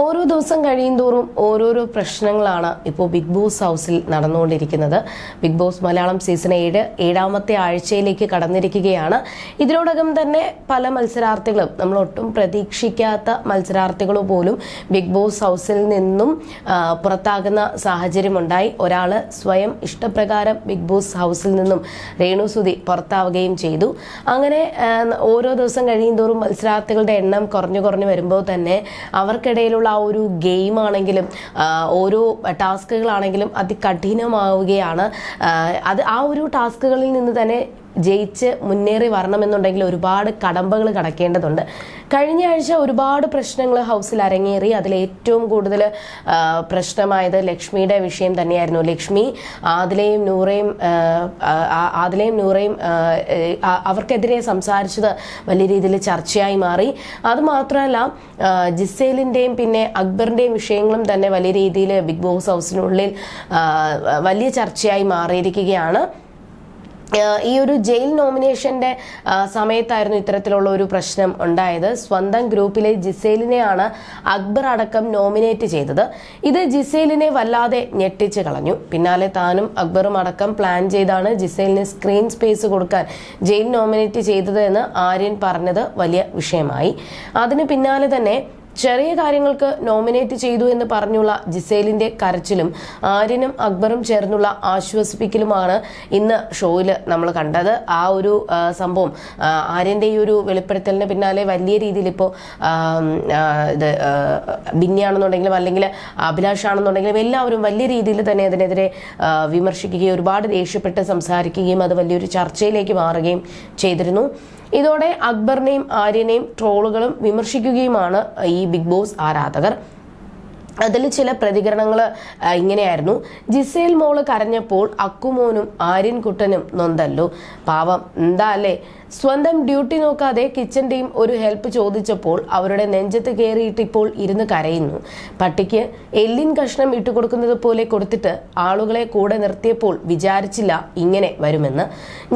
ഓരോ ദിവസം കഴിയും തോറും ഓരോരോ പ്രശ്നങ്ങളാണ് ഇപ്പോൾ ബിഗ് ബോസ് ഹൗസിൽ നടന്നുകൊണ്ടിരിക്കുന്നത്. ബിഗ് ബോസ് മലയാളം സീസൺ ഏഴ് ഏഴാമത്തെ ആഴ്ചയിലേക്ക് കടന്നിരിക്കുകയാണ്. ഇതിനോടകം തന്നെ പല മത്സരാർത്ഥികളും നമ്മൾ ഒട്ടും പ്രതീക്ഷിക്കാത്ത മത്സരാർത്ഥികൾ പോലും ബിഗ് ബോസ് ഹൗസിൽ നിന്നും പുറത്താകുന്ന സാഹചര്യമുണ്ടായി. ഒരാൾ സ്വയം ഇഷ്ടപ്രകാരം ബിഗ് ബോസ് ഹൗസിൽ നിന്നും രേണുസുതി പുറത്താവുകയും ചെയ്തു. അങ്ങനെ ഓരോ ദിവസം കഴിയും തോറും മത്സരാർത്ഥികളുടെ എണ്ണം കുറഞ്ഞു കുറഞ്ഞു വരുമ്പോൾ തന്നെ അവർക്കിടയിലുള്ള ആ ഒരു ഗെയിം ആണെങ്കിലും ഓരോ ടാസ്കുകളാണെങ്കിലും അതികഠിനമാവുകയാണ്. അത് ആ ഒരു ടാസ്കുകളിൽ നിന്ന് തന്നെ ജയിച്ച് മുന്നേറി വരണമെന്നുണ്ടെങ്കിൽ ഒരുപാട് കടമ്പകൾ കടക്കേണ്ടതുണ്ട്. കഴിഞ്ഞ ആഴ്ച ഒരുപാട് പ്രശ്നങ്ങൾ ഹൗസിൽ അരങ്ങേറി. അതിൽ ഏറ്റവും കൂടുതൽ പ്രശ്നമായത് ലക്ഷ്മിയുടെ വിഷയം തന്നെയായിരുന്നു. ലക്ഷ്മി ആദിലയും നൂറയും ആദിലയും നൂറയും അവർക്കെതിരെ സംസാരിച്ചത് വലിയ രീതിയിൽ ചർച്ചയായി മാറി. അതുമാത്രമല്ല ജിസേലിന്റെയും പിന്നെ അക്ബറിന്റെയും വിഷയങ്ങളും തന്നെ വലിയ രീതിയിൽ ബിഗ് ബോസ് ഹൗസിനുള്ളിൽ വലിയ ചർച്ചയായി മാറിയിരിക്കുകയാണ്. ഈ ഒരു ജയിൽ നോമിനേഷന്റെ സമയത്തായിരുന്നു ഇത്തരത്തിലുള്ള ഒരു പ്രശ്നം ഉണ്ടായത്. സ്വന്തം ഗ്രൂപ്പിലെ ജിസേലിനെയാണ് അക്ബർ അടക്കം നോമിനേറ്റ് ചെയ്തത്. ഇത് ജിസേലിനെ വല്ലാതെ ഞെട്ടിച്ച് കളഞ്ഞു. പിന്നാലെ താനും അക്ബറും അടക്കം പ്ലാൻ ചെയ്താണ് ജിസേലിന് സ്ക്രീൻ സ്പേസ് കൊടുക്കാൻ ജയിൽ നോമിനേറ്റ് ചെയ്തത് എന്ന് ആര്യൻ പറഞ്ഞത് വലിയ വിഷയമായി. അതിന് പിന്നാലെ തന്നെ ചെറിയ കാര്യങ്ങൾക്ക് നോമിനേറ്റ് ചെയ്തു എന്ന് പറഞ്ഞുള്ള ജിസേലിന്റെ കരച്ചിലും ആര്യനും അക്ബറും ചേർന്നുള്ള ആശ്വസിപ്പിക്കലുമാണ് ഇന്ന് ഷോയിൽ നമ്മൾ കണ്ടത്. ആ ഒരു സംഭവം ആര്യന്റെ ഈ ഒരു വെളിപ്പെടുത്തലിന് പിന്നാലെ വലിയ രീതിയിൽ ഇപ്പോൾ ഇത് ബിന്നിയാണെന്നുണ്ടെങ്കിലും അല്ലെങ്കിൽ അഭിലാഷ് ആണെന്നുണ്ടെങ്കിലും എല്ലാവരും വലിയ രീതിയിൽ തന്നെ അതിനെതിരെ വിമർശിക്കുകയും ഒരുപാട് ദേഷ്യപ്പെട്ട് സംസാരിക്കുകയും അത് വലിയൊരു ചർച്ചയിലേക്ക് മാറുകയും ചെയ്തിരുന്നു. ഇതോടെ അക്ബറിനെയും ആര്യനെയും ട്രോളുകളും വിമർശിക്കുകയുമാണ് ഈ ബിഗ് ബോസ് ആരാധകർ. അതിൽ ചില പ്രതികരണങ്ങൾ ഇങ്ങനെയായിരുന്നു. ജിസേൽ മോൾ കരഞ്ഞപ്പോൾ അക്കുമോനും ആര്യൻകുട്ടനും നൊന്തല്ലോ. പാവം എന്താ അല്ലേ? സ്വന്തം ഡ്യൂട്ടി നോക്കാതെ കിച്ചൺ ടീം ഒരു ഹെൽപ്പ് ചോദിച്ചപ്പോൾ അവരുടെ നെഞ്ചത്ത് കയറിയിട്ട് ഇപ്പോൾ ഇരുന്ന് കരയുന്നു. പട്ടിക്ക് എല്ലിൻ കഷ്ണം ഇട്ടുകൊടുക്കുന്നത് പോലെ കൊടുത്തിട്ട് ആളുകളെ കൂടെ നിർത്തിയപ്പോൾ വിചാരിച്ചില്ല ഇങ്ങനെ വരുമെന്ന്.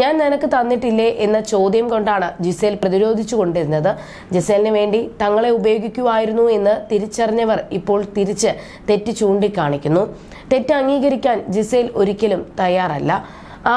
ഞാൻ നിനക്ക് തന്നിട്ടില്ലേ എന്ന ചോദ്യം കൊണ്ടാണ് ജിസേൽ പ്രതിരോധിച്ചു കൊണ്ടിരുന്നത്. ജിസേലിന് വേണ്ടി തങ്ങളെ ഉപയോഗിക്കുമായിരുന്നു എന്ന് തിരിച്ചറിഞ്ഞവർ ഇപ്പോൾ തിരിച്ച് തെറ്റ് ചൂണ്ടിക്കാണിക്കുന്നു. തെറ്റ് അംഗീകരിക്കാൻ ജിസേൽ ഒരിക്കലും തയ്യാറല്ല.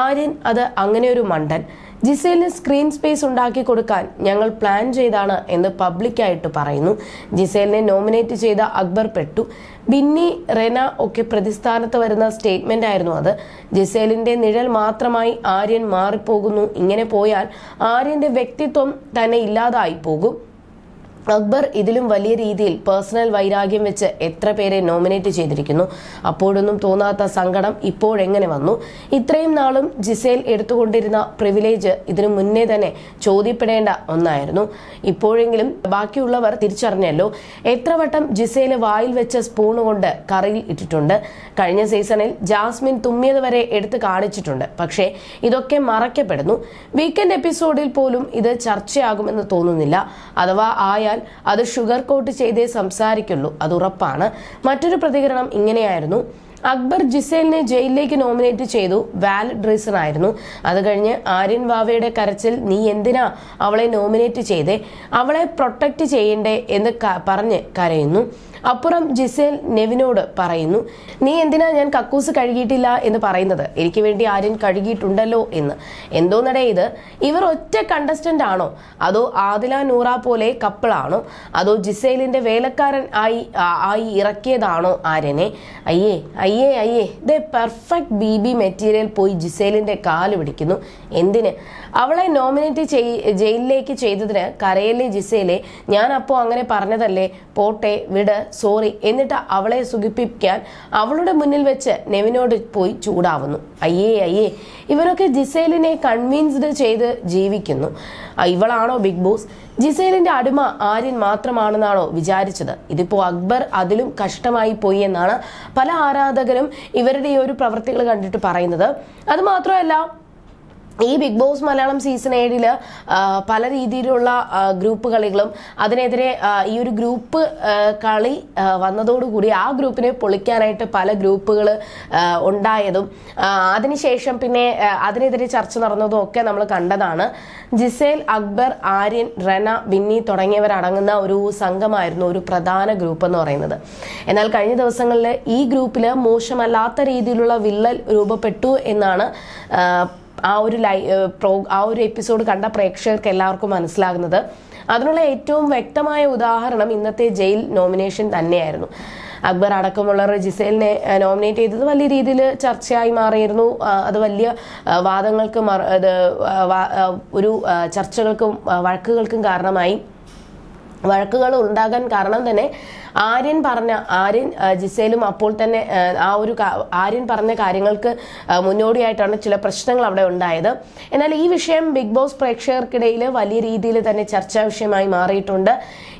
ആര്യൻ അത് അങ്ങനെ ഒരു മണ്ടൻ. ജിസേലിന് സ്ക്രീൻ സ്പേസ് ഉണ്ടാക്കി കൊടുക്കാൻ ഞങ്ങൾ പ്ലാൻ ചെയ്താണ് എന്ന് പബ്ലിക്കായിട്ട് പറയുന്നു. ജിസേലിനെ നോമിനേറ്റ് ചെയ്ത അക്ബർ പെട്ടു. ബിന്നി റെന ഒക്കെ പ്രതിസ്ഥാനത്ത് വരുന്ന സ്റ്റേറ്റ്മെന്റ് ആയിരുന്നു അത്. ജിസേലിന്റെ നിഴൽ മാത്രമായി ആര്യൻ മാറിപ്പോകുന്നു. ഇങ്ങനെ പോയാൽ ആര്യന്റെ വ്യക്തിത്വം തന്നെ ഇല്ലാതായി പോകും. അക്ബർ ഇതിലും വലിയ രീതിയിൽ പേഴ്സണൽ വൈരാഗ്യം വെച്ച് എത്ര പേരെ നോമിനേറ്റ് ചെയ്തിരിക്കുന്നു? അപ്പോഴൊന്നും തോന്നാത്ത സങ്കടം ഇപ്പോഴെങ്ങനെ വന്നു? ഇത്രയും നാളും ജിസേൽ എടുത്തുകൊണ്ടിരുന്ന പ്രിവിലേജ് ഇതിനു മുന്നേ തന്നെ ചോദ്യപ്പെടേണ്ട ഒന്നായിരുന്നു. ഇപ്പോഴെങ്കിലും ബാക്കിയുള്ളവർ തിരിച്ചറിഞ്ഞല്ലോ. എത്ര വട്ടം ജിസേൽ വായിൽ വെച്ച സ്പൂൺ കൊണ്ട് കറിയിൽ ഇട്ടിട്ടുണ്ട്. കഴിഞ്ഞ സീസണിൽ ജാസ്മിൻ തുമ്മിയത് വരെ എടുത്ത് കാണിച്ചിട്ടുണ്ട്. പക്ഷേ ഇതൊക്കെ മറയ്ക്കപ്പെടുന്നു. വീക്കെൻഡ് എപ്പിസോഡിൽ പോലും ഇത് ചർച്ചയാകുമെന്ന് തോന്നുന്നില്ല. അഥവാ ആയാൽ അത് ഷുഗർ കോട്ട് ചെയ്തേ സംസാരിക്കുള്ളൂ. അത് ഉറപ്പാണ്. മറ്റൊരു പ്രതികരണം ഇങ്ങനെയായിരുന്നു. അക്ബർ ജിസേലിനെ ജയിലിലേക്ക് നോമിനേറ്റ് ചെയ്തു. വാലിഡ് റീസൺ ആയിരുന്നു അത് കഴിഞ്ഞ് ആര്യൻ വാവയുടെ കരച്ചിൽ നീ എന്തിനാ അവളെ നോമിനേറ്റ് ചെയ്തേ? അവളെ പ്രൊട്ടക്റ്റ് ചെയ്യണ്ടേ എന്ന് പറഞ്ഞ് കരയുന്നു. അപ്പുറം ജിസേൽ നെവിനോട് പറയുന്നു നീ എന്തിനാ ഞാൻ കക്കൂസ് കഴുകിയിട്ടില്ല എന്ന് പറയുന്നത്? എനിക്ക് വേണ്ടി ആര്യൻ കഴുകിയിട്ടുണ്ടല്ലോ എന്ന്. എന്തോന്നടേ ഇത്? ഇവർ ഒറ്റ കണ്ടസ്റ്റന്റ് ആണോ? അതോ ആദില നൂറ പോലെ കപ്പിളാണോ അതോ ജിസേലിന്റെ വേലക്കാരൻ ആയി ആയി ഇറക്കിയതാണോ ആര്യനെ? അയ്യേ അയ്യേ അയ്യേ. ദേ പെർഫെക്റ്റ് ബി ബി മെറ്റീരിയൽ പോയി ജിസേലിന്റെ കാൽ പിടിക്കുന്നു. എന്തിന്? അവളെ നോമിനേറ്റ് ചെയ് ജയിലിലേക്ക് ചെയ്തതിന് കരയിലെ ജിസേലെ? ഞാൻ അപ്പോ അങ്ങനെ പറഞ്ഞതല്ലേ? പോട്ടെ വിട്. സോറി എന്നിട്ട് അവളെ സുഖിപ്പിക്കാൻ അവളുടെ മുന്നിൽ വെച്ച് നെവിനോട് പോയി ചൂടാവുന്നു. അയ്യേ അയ്യേ ഇവരൊക്കെ ജിസേലിനെ കൺവിൻസ്ഡ് ചെയ്ത് ജീവിക്കുന്നു. ഇവളാണോ ബിഗ് ബോസ്? ജിസേലിന്റെ അടിമ ആര്യൻ മാത്രമാണെന്നാണോ വിചാരിച്ചത്? ഇതിപ്പോ അക്ബർ അതിലും കഷ്ടമായി പോയി എന്നാണ് പല ആരാധകരും ഇവരുടെ ഈ ഒരു പ്രവൃത്തികൾ കണ്ടിട്ട് പറയുന്നത്. അത് മാത്രമല്ല ഈ ബിഗ് ബോസ് മലയാളം സീസൺ ഏഴിൽ ആ, പല രീതിയിലുള്ള ഗ്രൂപ്പ് കളികളും അതിനെതിരെ ഈ ഒരു ഗ്രൂപ്പ് കളി വന്നതോടുകൂടി ആ ഗ്രൂപ്പിനെ പൊളിക്കാനായിട്ട് പല ഗ്രൂപ്പുകൾ ഉണ്ടായതും അതിനുശേഷം പിന്നെ അതിനെതിരെ ചർച്ച നടന്നതും ഒക്കെ നമ്മൾ കണ്ടതാണ്. ജിസേൽ അക്ബർ ആര്യൻ റന ബിന്നി തുടങ്ങിയവരടങ്ങുന്ന ഒരു സംഘമായിരുന്നു ഒരു പ്രധാന ഗ്രൂപ്പ് എന്ന് പറയുന്നത്. എന്നാൽ കഴിഞ്ഞ ദിവസങ്ങളിൽ ഈ ഗ്രൂപ്പിൽ മോശമല്ലാത്ത രീതിയിലുള്ള വിള്ളൽ രൂപപ്പെട്ടു എന്നാണ് ആ, ഒരു ലൈ പ്രോ ആ ഒരു എപ്പിസോഡ് കണ്ട പ്രേക്ഷകർക്ക് എല്ലാവർക്കും മനസ്സിലാകുന്നത്. അതിനുള്ള ഏറ്റവും വ്യക്തമായ ഉദാഹരണം ഇന്നത്തെ ജയിൽ നോമിനേഷൻ തന്നെയായിരുന്നു. അക്ബർ അടക്കമുള്ള ജിസേലിനെ നോമിനേറ്റ് ചെയ്തത് വലിയ രീതിയിൽ ചർച്ചയായി മാറിയിരുന്നു. അത് വലിയ വാദങ്ങൾക്ക് ഒരു ചർച്ചകൾക്കും വഴക്കുകൾക്കും കാരണമായി. വഴക്കുകൾ ഉണ്ടാകാൻ കാരണം തന്നെ ആര്യൻ പറഞ്ഞ ആര്യൻ ജിസേലും അപ്പോൾ തന്നെ ആ ഒരു ആര്യൻ പറഞ്ഞ കാര്യങ്ങൾക്ക് മുന്നോടിയായിട്ടാണ് ചില പ്രശ്നങ്ങൾ അവിടെ ഉണ്ടായത്. എന്നാൽ ഈ വിഷയം ബിഗ് ബോസ് പ്രേക്ഷകർക്കിടയിൽ വലിയ രീതിയിൽ തന്നെ ചർച്ചാ വിഷയമായി മാറിയിട്ടുണ്ട്.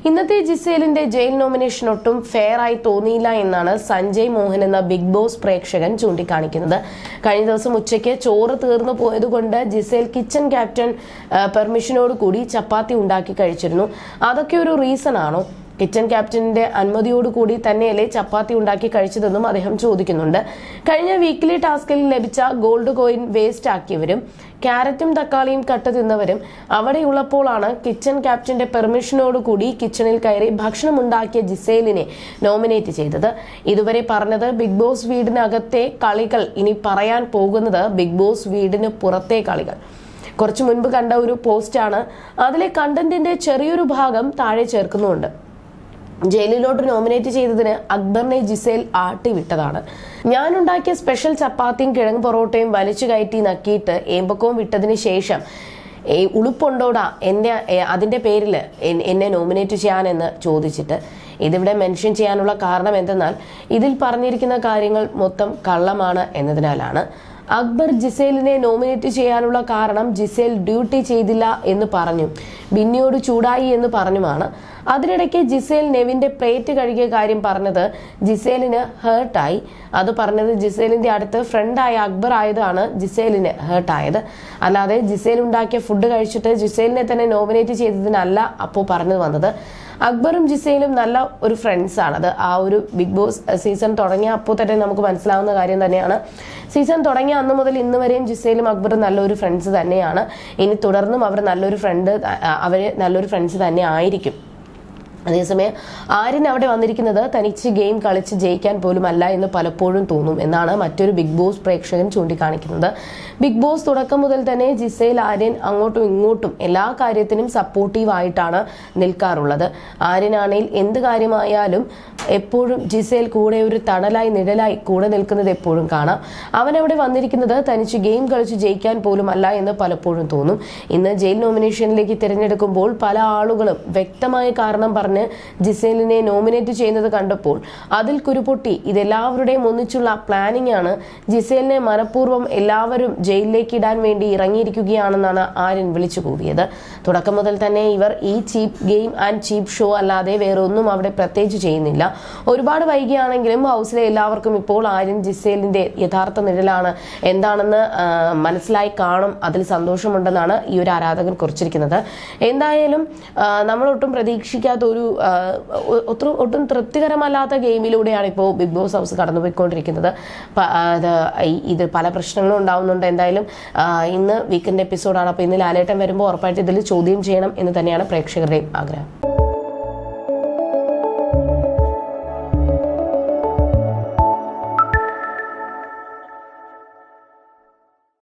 ഇന്നത്തെ ജിസേലിന്റെ ജയിൽ നോമിനേഷൻ ഒട്ടും ഫെയർ ആയി തോന്നിയില്ല എന്നാണ് സഞ്ജയ് മോഹൻ എന്ന ബിഗ് ബോസ് പ്രേക്ഷകൻ ചൂണ്ടിക്കാണിക്കുന്നത്. കഴിഞ്ഞ ദിവസം ഉച്ചയ്ക്ക് ചോറ് തീർന്നു പോയതുകൊണ്ട് ജിസേൽ കിച്ചൺ ക്യാപ്റ്റൻ പെർമിഷനോട് കൂടി ചപ്പാത്തി ഉണ്ടാക്കി കഴിച്ചിരുന്നു. അതൊക്കെ ഒരു റീസൺ ആണോ? കിച്ചൺ ക്യാപ്റ്റന്റെ അനുമതിയോടുകൂടി തന്നെയല്ലേ ചപ്പാത്തി ഉണ്ടാക്കി കഴിച്ചതെന്നും അദ്ദേഹം ചോദിക്കുന്നുണ്ട്. കഴിഞ്ഞ വീക്കിലി ടാസ്കിൽ ലഭിച്ച ഗോൾഡ് കോയിൻ വേസ്റ്റ് ആക്കിയവരും ക്യാരറ്റും തക്കാളിയും കട്ട് തിന്നവരും അവിടെയുള്ളപ്പോഴാണ് കിച്ചൺ ക്യാപ്റ്റന്റെ പെർമിഷനോടുകൂടി കിച്ചണിൽ കയറി ഭക്ഷണം ഉണ്ടാക്കിയ ജിസേലിനെ നോമിനേറ്റ് ചെയ്തത്. ഇതുവരെ പറഞ്ഞത് ബിഗ് ബോസ് വീടിനകത്തെ കളികൾ ഇനി പറയാൻ പോകുന്നത് ബിഗ് ബോസ് വീടിന് പുറത്തെ കളികൾ. കുറച്ചു മുൻപ് കണ്ട ഒരു പോസ്റ്റാണ്. അതിലെ കണ്ടന്റിന്റെ ചെറിയൊരു ഭാഗം താഴെ ചേർക്കുന്നുണ്ട്. ജയിലിലോട്ട് നോമിനേറ്റ് ചെയ്തതിന് അക്ബറിനെ ജിസേൽ ആട്ടി വിട്ടതാണ് ഞാനുണ്ടാക്കിയ സ്പെഷ്യൽ ചപ്പാത്തിയും കിഴങ്ങ് പൊറോട്ടയും വലിച്ചു കയറ്റി നക്കിയിട്ട് ഏമ്പക്കവും വിട്ടതിന് ശേഷം ഈ ഉളുപ്പുണ്ടോടാ? എന്നെ അതിന്റെ പേരിൽ എന്നെ നോമിനേറ്റ് ചെയ്യാനെന്ന് ചോദിച്ചിട്ട്. ഇതിവിടെ മെൻഷൻ ചെയ്യാനുള്ള കാരണം എന്തെന്നാൽ ഇതിൽ പറഞ്ഞിരിക്കുന്ന കാര്യങ്ങൾ മൊത്തം കള്ളമാണ് എന്നതിനാലാണ്. അക്ബർ ജിസേലിനെ നോമിനേറ്റ് ചെയ്യാനുള്ള കാരണം ജിസേൽ ഡ്യൂട്ടി ചെയ്തില്ല എന്ന് പറഞ്ഞു. ബിന്നിയോട് ചൂടായി എന്ന് പറഞ്ഞുമാണ്. അതിനിടയ്ക്ക് ജിസേൽ നെവിന്റെ പ്ലേറ്റ് കഴുകിയ കാര്യം പറഞ്ഞത് ജിസേലിന് ഹേർട്ടായി. അത് പറഞ്ഞത് ജിസേലിന്റെ അടുത്ത് ഫ്രണ്ടായ അക്ബർ ആയതാണ് ജിസേലിന് ഹേർട്ടായത്. അല്ലാതെ ജിസേൽ ഉണ്ടാക്കിയ ഫുഡ് കഴിച്ചിട്ട് ജിസേലിനെ തന്നെ നോമിനേറ്റ് ചെയ്തതിനല്ല അപ്പോൾ പറഞ്ഞു വന്നത്. അക്ബറും ജിസയിലും നല്ല ഒരു ആണ്. അത് ആ ഒരു ബിഗ് ബോസ് സീസൺ തുടങ്ങിയ അപ്പോൾ തന്നെ നമുക്ക് മനസ്സിലാവുന്ന കാര്യം തന്നെയാണ്. സീസൺ തുടങ്ങിയ അന്ന് മുതൽ ഇന്ന് വരെയും ജിസയിലും അക്ബറും നല്ലൊരു ഫ്രണ്ട്സ് തന്നെയാണ്. ഇനി തുടർന്നും അവർ നല്ലൊരു ഫ്രണ്ട് അവർ നല്ലൊരു ഫ്രണ്ട്സ് തന്നെ ആയിരിക്കും. അതേസമയം ആര്യൻ അവിടെ വന്നിരിക്കുന്നത് തനിച്ച് ഗെയിം കളിച്ച് ജയിക്കാൻ പോലും അല്ല എന്ന് പലപ്പോഴും തോന്നും എന്നാണ് മറ്റൊരു ബിഗ് ബോസ് പ്രേക്ഷകൻ ചൂണ്ടിക്കാണിക്കുന്നത്. ബിഗ് ബോസ് തുടക്കം മുതൽ തന്നെ ജിസയിൽ ആര്യൻ അങ്ങോട്ടും ഇങ്ങോട്ടും എല്ലാ കാര്യത്തിനും സപ്പോർട്ടീവ് ആയിട്ടാണ് നിൽക്കാറുള്ളത്. ആര്യനാണെങ്കിൽ എന്ത് കാര്യമായാലും എപ്പോഴും ജിസയിൽ കൂടെ ഒരു തണലായി നിഴലായി കൂടെ നിൽക്കുന്നത് എപ്പോഴും കാണാം. അവൻ അവിടെ വന്നിരിക്കുന്നത് തനിച്ച് ഗെയിം കളിച്ച് ജയിക്കാൻ പോലും അല്ല എന്ന് പലപ്പോഴും തോന്നും. ഇന്ന് ജയിൽ നോമിനേഷനിലേക്ക് തിരഞ്ഞെടുക്കുമ്പോൾ പല ആളുകളും വ്യക്തമായ കാരണം പറഞ്ഞ് ജിസേലിനെ നോമിനേറ്റ് ചെയ്യുന്നത് കണ്ടപ്പോൾ. അതിൽ കുരുപൊട്ടി. ഇതെല്ലാവരുടെയും ഒന്നിച്ചുള്ള പ്ലാനിംഗ് ആണ്. ജിസേലിനെ മനഃപൂർവം എല്ലാവരും ജയിലിലേക്ക് ഇടാൻ വേണ്ടി ഇറങ്ങിയിരിക്കുകയാണെന്നാണ് ആര്യൻ വിളിച്ചു കൂവിയത്. തുടക്കം മുതൽ തന്നെ ഇവർ ഈ cheap game and cheap show അല്ലാതെ വേറെ ഒന്നും അവിടെ പ്രത്യേകിച്ച് ചെയ്യുന്നില്ല. ഒരുപാട് വൈകിയാണെങ്കിലും ഹൗസിലെ എല്ലാവർക്കും ഇപ്പോൾ ആര്യൻ ജിസേലിന്റെ യഥാർത്ഥ നിഴലാണ്. എന്താണെന്ന് മനസ്സിലായി കാണും. അതിൽ സന്തോഷമുണ്ടെന്നാണ് ഈ ഒരു ആരാധകൻ കുറിച്ചിരിക്കുന്നത്. എന്തായാലും നമ്മളൊട്ടും പ്രതീക്ഷിക്കാത്ത ഒരു ആ, ഒ- ഒട്ടും തൃപ്തികരമല്ലാത്ത ഗെയിമിലൂടെയാണ് ഇപ്പോൾ ബിഗ് ബോസ് ഹൗസ് കടന്നുപോയിക്കൊണ്ടിരിക്കുന്നത്. ഇത് പല പ്രശ്നങ്ങളും ഉണ്ടാവുന്നുണ്ട്. എന്തായാലും ഇന്ന് വീക്കെൻഡ് എപ്പിസോഡാണ് അപ്പോൾ ഇന്ന് ലാലേട്ടൻ വരുമ്പോൾ ഉറപ്പായിട്ട് ഇതിൽ ചോദ്യം ചെയ്യണം എന്ന് തന്നെയാണ് പ്രേക്ഷകരുടെയും ആഗ്രഹം.